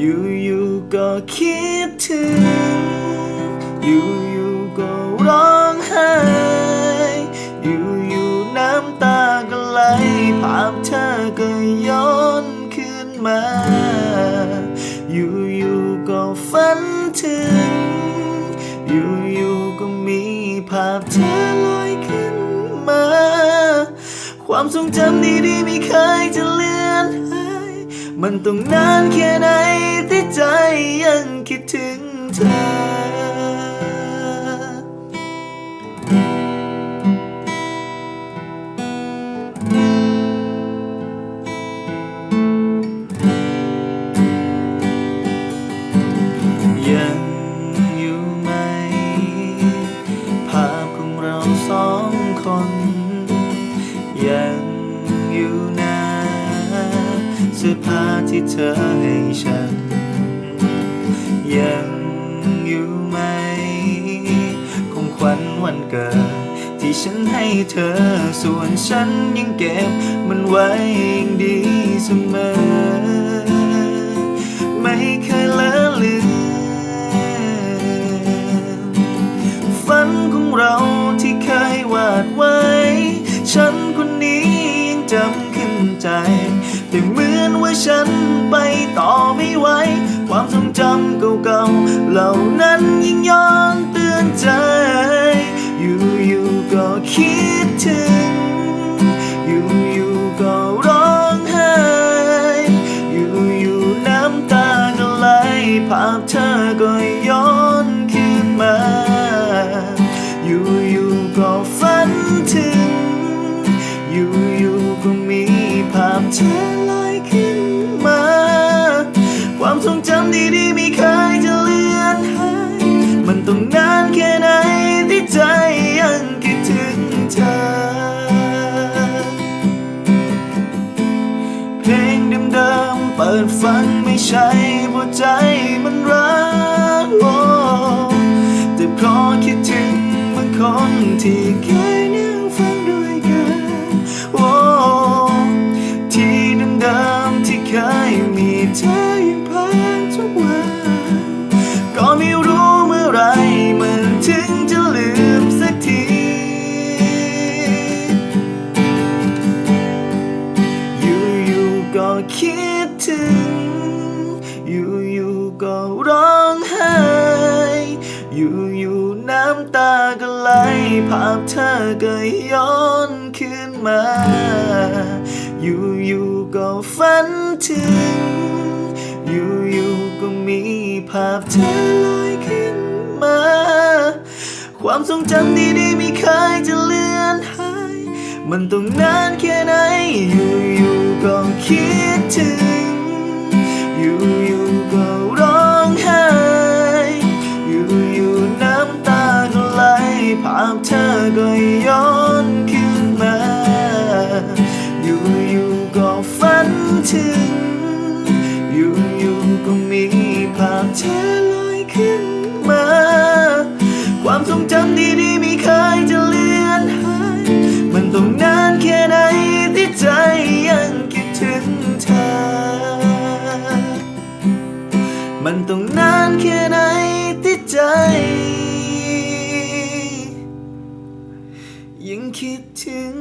อยู่ๆก็คิดถึง อยู่ๆก็ร้องไห้ อยู่ๆน้ำตาก็ไหลภาพเธอก็ย้อนขึ้นมา อยู่ๆก็ฝันถึง อยู่ๆก็มีภาพเธอลอยขึ้นมา ความทรงจำดีๆไม่เคยจะลือนหาย มันต้องนานแค่ไหนที่ใจยังคิดถึงเธอยัง เสื้อผ้าที่เธอให้ฉัน ยังอยู่ไหม ของขวัญวันเกิด ที่ฉันให้เธอส่วนฉันยังเก็บมันไว้องดีเสมอ ฉันไปต่อไม่ไหว ความทรงจำเก่าๆ เหล่านั้นยิ่งย้อนเตือนใจ อยู่ๆก็คิดถึง อยู่ๆก็ร้องไห้ อยู่ๆน้ำตาก็ไหลภาพเธอก็ย้อนขึ้นมา อยู่ๆก็ฝันถึง อยู่ๆก็มีภาพเธอ ดีๆไม่เคยจะเลือนหายมันต้องนานแค่ไหนที่ใจยังคิดถึงเธอ เพลงเดิมๆเปิดฟังไม่ใช่เพราะใจมันรักโอ้แต่เพราะคิดถึงบางคนที่เคย ก็ร้องไห้อยู่ๆน้ำตาก็ไหลภาพเธอก็ย้อนขึ้นมา อยู่ๆก็ฝันถึง อยู่ๆก็มีภาพเธอลอยขึ้นมา ความทรงจำดีๆไม่เคยจะเลือนหาย มันต้องนานแค่ไหน อยู่ๆก็คิดถึง อยู่ๆก็ แค่ไหนที่ใจยังคิดถึงเธอ มันต้องนานแค่ไหนที่ใจ ยังคิดถึง